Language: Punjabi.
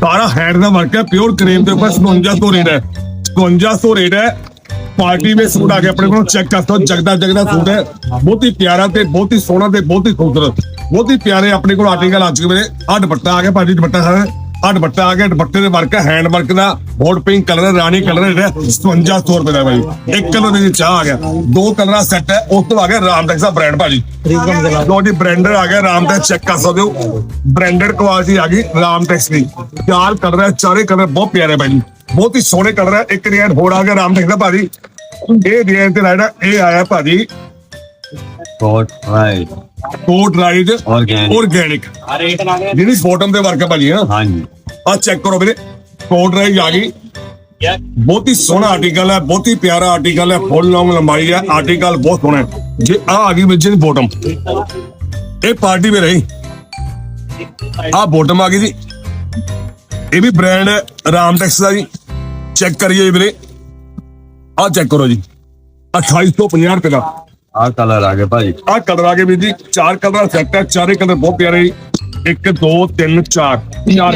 ਸਾਰਾ ਹੈਂਡ ਦਾ ਵਰਕ ਹੈ ਪਿਓਰ ਕਰੀਮ ਦੇ ਉੱਪਰ 5700 ਰੇਟ ਹੈ। 5700 ਰੇਟ ਹੈ। ਪਾਰਟੀ ਵੇ ਸੂਟ ਆ ਕੇ ਆਪਣੇ ਕੋਲ ਚੈੱਕ ਕਰ ਸਕਦੇ ਜਗਦਾ ਜਗਦਾ ਸੂਟ ਹੈ। ਬਹੁਤ ਹੀ ਪਿਆਰਾ ਤੇ ਬਹੁਤ ਹੀ ਸੋਹਣਾ ਤੇ ਬਹੁਤ ਹੀ ਖੂਬਸੂਰਤ। ਬਹੁਤ ਹੀ ਪਿਆਰੇ ਆਪਣੇ ਕੋਲ ਆਰਟੀਕਲ ਆ ਚੁੱਕੇ ਨੇ। ਆ ਦੁਪੱਟਾ ਆ ਗਿਆ, ਭਾਜੀ, ਦੁਪੱਟਾ ਸਾਰਾ। ਆ ਦੁਪੱਟਾ ਆ ਗਿਆ, ਦੁਪੱਟੇ ਦੇ ਵਰਕ ਹੈਂਡ ਵਰਕ ਦਾ ਹੌਟ ਪਿੰਕ ਕਲਰ ਹੈ ਰਾਣੀ ਕਲਰ ਹੈ 5700 ਰੁਪਏ ਦਾ ਭਾਈ ਇੱਕ ਕਲਰ ਦੇ ਵਿੱਚ ਆ ਗਿਆ। ਦੋ ਕਲਰਾਂ ਸੈੱਟ ਹੈ, ਉਸ ਤੋਂ ਆ ਗਿਆ ਰਾਮਟੈਕਸ ਦਾ ਬ੍ਰਾਂਡ ਭਾਜੀ। ਲੋ ਜੀ ਬ੍ਰਾਂਡਰ ਆ ਗਿਆ ਰਾਮਟੈਕਸ ਚੈੱਕ ਕਰ ਸਕਦੇ ਹੋ। ਬ੍ਰਾਂਡਡ ਕੁਆਲਿਟੀ ਆ ਗਈ ਰਾਮਟੈਕਸ ਦੀ। ਚਾਰ ਕਲਰ ਹੈ, ਚਾਰੇ ਕਲਰ ਬਹੁਤ ਪਿਆਰੇ ਭਾਜੀ। ਬਹੁਤ ਹੀ ਸੋਹਣੇ ਕਲਰ ਹੈ, ਇੱਕ ਡਿਜ਼ਾਈਨ ਹੋਰ ਆ ਗਿਆ ਰਾਮਟੈਕਸ ਦਾ ਭਾਜੀ। ਇਹ ਡਿਜ਼ਾਈਨ ਤੇ ਰਾਈਡਾ ਇਹ ਆਇਆ ਭਾਜੀ। ਕੋਟ ਰਾਈਟ ਕੋਟ ਰਾਈਡ Organic. ਆਰਗੈਨਿਕ ਜਿਹਦੀ ਬਾਟਮ ਦੇ। ਵਰਕ ਹੈ ਭਾਜੀ ਹਾਂ ਹਾਂਜੀ। ਆ ਚੈੱਕ ਕਰੋ ਵੀਰੇ। ਕੋਟ ਰਾਈਡ ਆ ਗਈ। ਬਹੁਤ ਹੀ ਸੋਹਣਾ ਆਰਟੀਕਲ ਹੈ ਬਹੁਤ ਹੀ ਪਿਆਰਾ ਆਰਟੀਕਲ ਹੈ ਫੁੱਲ ਲੌਂਗ ਲੰਬਾਈ ਹੈ ਆਰਟੀਕਲ ਬਹੁਤ ਸੋਹਣਾ ਹੈ। ਜੇ ਆ ਆ ਗਈ ਵਿੱਚ ਦੀ ਬਾਟਮ ਇਹ ਪਾਰਟੀ ਵਿੱਚ ਰਹੀ। ਆ ਬਾਟਮ ਆ ਗਈ ਜੀ। ਇਹ ਵੀ ਬ੍ਰਾਂਡ ਰਾਮਟੈਕਸ ਦਾ ਜੀ। ਚੈੱਕ ਕਰੀਏ ਜੀ ਵੀਰੇ। ਆ ਚੈੱਕ ਕਰੋ ਜੀ। 2850 ਰੁਪਏ ਦਾ। ਆ ਕਲਰ ਆ ਗਿਆ ਭਾਜੀ ਆ ਕਲਰ ਆ ਗਏ ਵੀਰ ਜੀ। ਚਾਰ ਕਲਰ ਸੈੱਟ ਹੈ ਚਾਰੇ ਕਲਰ ਬਹੁਤ ਪਿਆਰੇ। ਜੀ 1 2 3 4 ਚਾਰ